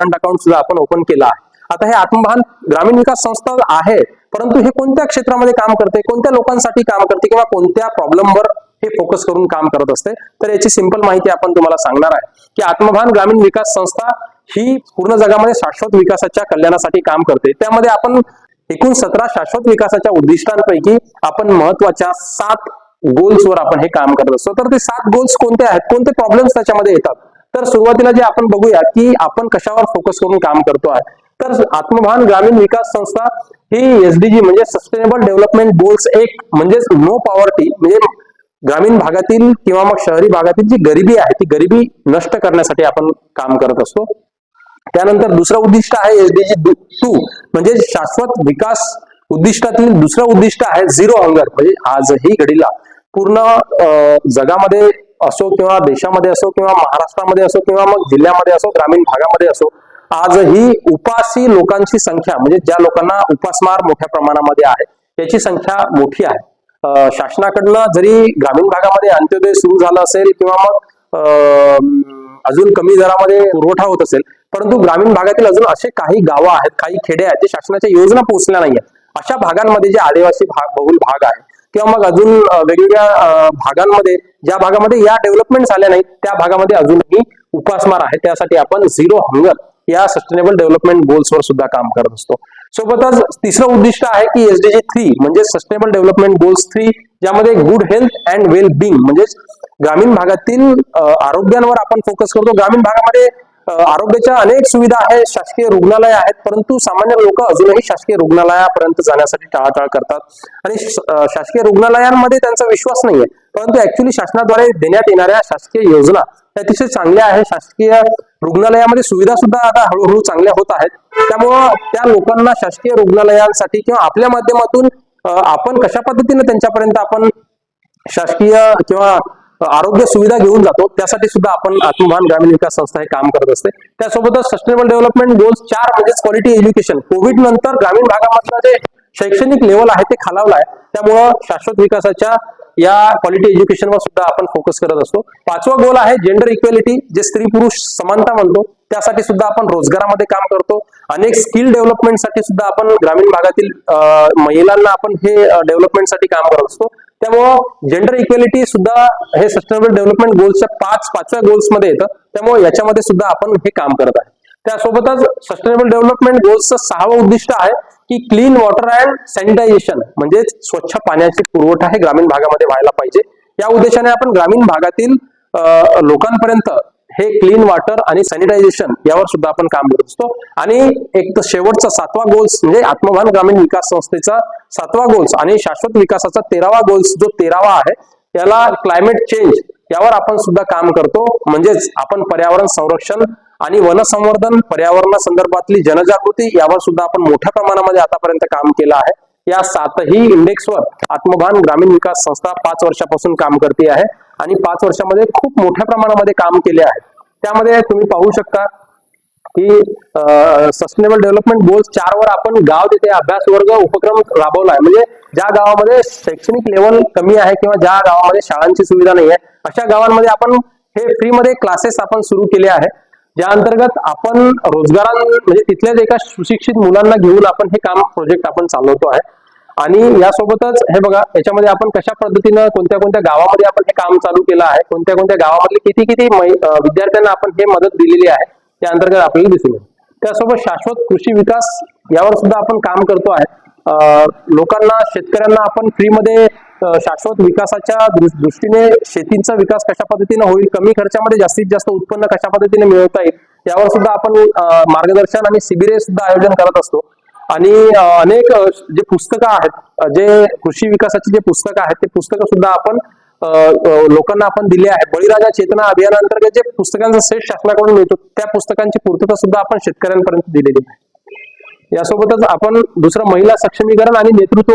Current account सुद्धा आपण open केला आहे. आता हे आत्मभान ग्रामीण विकास संस्था आहे परंतु हे कोणत्या क्षेत्रामध्ये काम करते कोणत्या लोकांसाठी काम करते किंवा कोणत्या प्रॉब्लेमवर हे फोकस करून काम करत असते तर याची सिंपल माहिती आपण तुम्हाला सांगणार आहे की आत्मभान ग्रामीण विकास संस्था ही पूर्ण जगामध्ये शाश्वत विकासाच्या कल्याणासाठी काम करते. त्यामध्ये आपण एकूण सतरा शाश्वत विकासाच्या उद्दिष्टांपैकी आपण महत्त्वाच्या सात गोल्सवर आपण हे काम करत असतो. तर ते सात गोल्स कोणते आहेत? कोणते प्रॉब्लेम्स त्याच्यामध्ये येतात? तर सुरुवातीला जे आपण बघूया की आपण कशावर फोकस करून काम करतो आहे. तर आत्मभान ग्रामीण विकास संस्था ही एसडीजी म्हणजे सस्टेनेबल डेव्हलपमेंट गोल्स एक म्हणजेच नो पॉवर्टी म्हणजे ग्रामीण भागातील किंवा मग शहरी भागातील जी गरिबी आहे ती गरिबी नष्ट करण्यासाठी आपण काम करत असतो. त्यानंतर दुसरं उद्दिष्ट आहे एसडीजी टू म्हणजे शाश्वत विकास उद्दिष्टातील दुसरं उद्दिष्ट आहे झिरो हंगर म्हणजे आजही घडीला. पूर्ण जगामध्ये असो किंवा देशामध्ये असो किंवा महाराष्ट्रामध्ये असो किंवा मग जिल्ह्यामध्ये असो ग्रामीण भागामध्ये असो आजही उपासी लोकांची संख्या म्हणजे ज्या लोकांना उपासमार मोठ्या प्रमाणामध्ये आहे याची संख्या मोठी आहे. शासनाकडनं जरी ग्रामीण भागामध्ये अंत्योदय सुरू झालं असेल किंवा मग अं, अजून कमी दरामध्ये पुरवठा होत असेल परंतु ग्रामीण भागातील अजून असे काही गावं आहेत काही खेडे आहेत जे शासनाच्या योजना पोहोचल्या नाहीये अशा भागांमध्ये जे आदिवासी भाग बहुल भाग आहे किंवा मग अजून वेगवेगळ्या भागांमध्ये ज्या भागामध्ये या डेव्हलपमेंट झाल्या नाहीत त्या भागामध्ये अजूनही उपासमार आहे. त्यासाठी आपण झिरो हंगर या सस्टेनेबल डेव्हलपमेंट गोल्सवर सुद्धा काम करत असतो. सोबतच तिसरं उद्दिष्ट आहे की एसडीजी थ्री म्हणजे सस्टेनेबल डेव्हलपमेंट गोल्स थ्री ज्यामध्ये good health and well being म्हणजेच ग्रामीण भागातील आरोग्यांवर आपण फोकस करतो. ग्रामीण भागामध्ये आरोग्याच्या अनेक सुविधा आहेत शासकीय रुग्णालय आहेत परंतु सामान्य लोक अजूनही शासकीय रुग्णालयापर्यंत जाण्यासाठी टाळाटाळ करतात. आणि शासकीय रुग्णालयांमध्ये त्यांचा विश्वास नाहीये परंतु ऍक्च्युली शासनाद्वारे देण्यात येणाऱ्या शासकीय योजना अतिशय चांगल्या आहे शासकीय रुग्णालयामध्ये सुविधा सुद्धा आता हळूहळू चांगल्या होत आहेत. त्यामुळं त्या लोकांना शासकीय रुग्णालयांसाठी किंवा आपल्या माध्यमातून आपण कशा पद्धतीने त्यांच्यापर्यंत आपण शासकीय किंवा आरोग्य सुविधा घेऊन जातो. त्यासाठी सुद्धा आपण आत्मभान ग्रामीण विकास संस्था हे काम करत असते. त्यासोबतच सस्टेनेबल डेव्हलपमेंट गोल्स चार म्हणजेच क्वालिटी एज्युकेशन कोविड नंतर ग्रामीण भागामधलं जे शैक्षणिक लेवल आहे ते खालावलं आहे. त्यामुळं शाश्वत विकासाच्या या क्वालिटी एज्युकेशनवर सुद्धा आपण फोकस करत असतो. पाचवा गोल आहे जेंडर इक्वेलिटी जे स्त्री पुरुष समानता म्हणतो. त्यासाठी सुद्धा आपण रोजगारामध्ये काम करतो. अनेक स्किल डेव्हलपमेंटसाठी सुद्धा आपण ग्रामीण भागातील महिलांना आपण हे डेव्हलपमेंटसाठी काम करत असतो. त्यामुळं जेंडर इक्वेलिटी सुद्धा हे सस्टेनेबल डेव्हलपमेंट गोल्सच्या पाच पाचव्या गोल्समध्ये येतं. त्यामुळे याच्यामध्ये सुद्धा आपण हे काम करत आहे. त्यासोबतच सस्टेनेबल डेव्हलपमेंट गोल्सचं सहावं उद्दिष्ट आहे की क्लीन वॉटर अँड सॅनिटायझेशन म्हणजे स्वच्छ पाण्याची पुरवठा हे ग्रामीण भागामध्ये व्हायला पाहिजे. या उद्देशाने आपण ग्रामीण भागातील लोकांपर्यंत हे क्लीन वॉटर आणि सॅनिटायझेशन यावर सुद्धा आपण काम करत असतो. आणि एक तर शेवटचा सातवा गोल्स म्हणजे आत्मभान ग्रामीण विकास संस्थेचा सातवा गोल्स आणि शाश्वत विकासाचा तेरावा गोल्स जो तेरावा आहे त्याला क्लायमेट चेंज यावर आपण सुद्धा काम करतो. म्हणजेच आपण पर्यावरण संरक्षण आणि वनसंवर्धन पर्यावरणा संदर्भातली जनजागृती यावर सुद्धा आपण मोठ्या प्रमाणामध्ये आतापर्यंत काम केलं आहे. या सातही इंडेक्सवर आत्मभान ग्रामीण विकास संस्था पाच वर्षापासून काम करते आहे. आणि पाच वर्षामध्ये खूप मोठ्या प्रमाणामध्ये काम केले आहे. त्यामध्ये तुम्ही पाहू शकता की सस्टेनेबल डेव्हलपमेंट गोल्स चार वर आपण गाव तिथे अभ्यास वर्ग उपक्रम राबवला आहे. म्हणजे ज्या गावामध्ये शैक्षणिक लेवल कमी आहे किंवा ज्या गावामध्ये शाळांची सुविधा नाही आहे अशा गावांमध्ये आपण हे फ्रीमध्ये क्लासेस आपण सुरू केले आहे. ज्या अंतर्गत आपण रोजगारां म्हणजे तिथल्याच एका सुशिक्षित मुलांना घेऊन आपण हे काम प्रोजेक्ट आपण चालवतो आहे. आणि यासोबतच हे बघा याच्यामध्ये आपण कशा पद्धतीनं कोणत्या कोणत्या गावामध्ये आपण हे काम चालू केलं आहे कोणत्या कोणत्या गावामधले किती किती विद्यार्थ्यांना आपण हे मदत दिलेली आहे त्या अंतर्गत आपल्याला दिसून येईल. त्यासोबत शाश्वत कृषी विकास यावर सुद्धा आपण काम करतो आहे. लोकांना शेतकऱ्यांना आपण फ्रीमध्ये शाश्वत विकासाच्या दृष्टीने शेतीचा विकास कशा पद्धतीने होईल कमी खर्चामध्ये जास्तीत जास्त उत्पन्न कशा पद्धतीने मिळवता येईल यावर सुद्धा आपण मार्गदर्शन आणि शिबिरे सुद्धा आयोजन करत असतो. आणि अनेक जे पुस्तकं आहेत जे कृषी विकासाची जे पुस्तकं आहेत ते पुस्तकं सुद्धा आपण लोकांना आपण दिले आहे बळीराजा चेतना अभियानांतर्गत जे पुस्तकांचा सेट शासनाकडून मिळतो त्या पुस्तकांची पूर्तता सुद्धा आपण शेतकऱ्यांपर्यंत दिलेली आहे. यासोबतच आपण दुसरं महिला सक्षमीकरण आणि नेतृत्व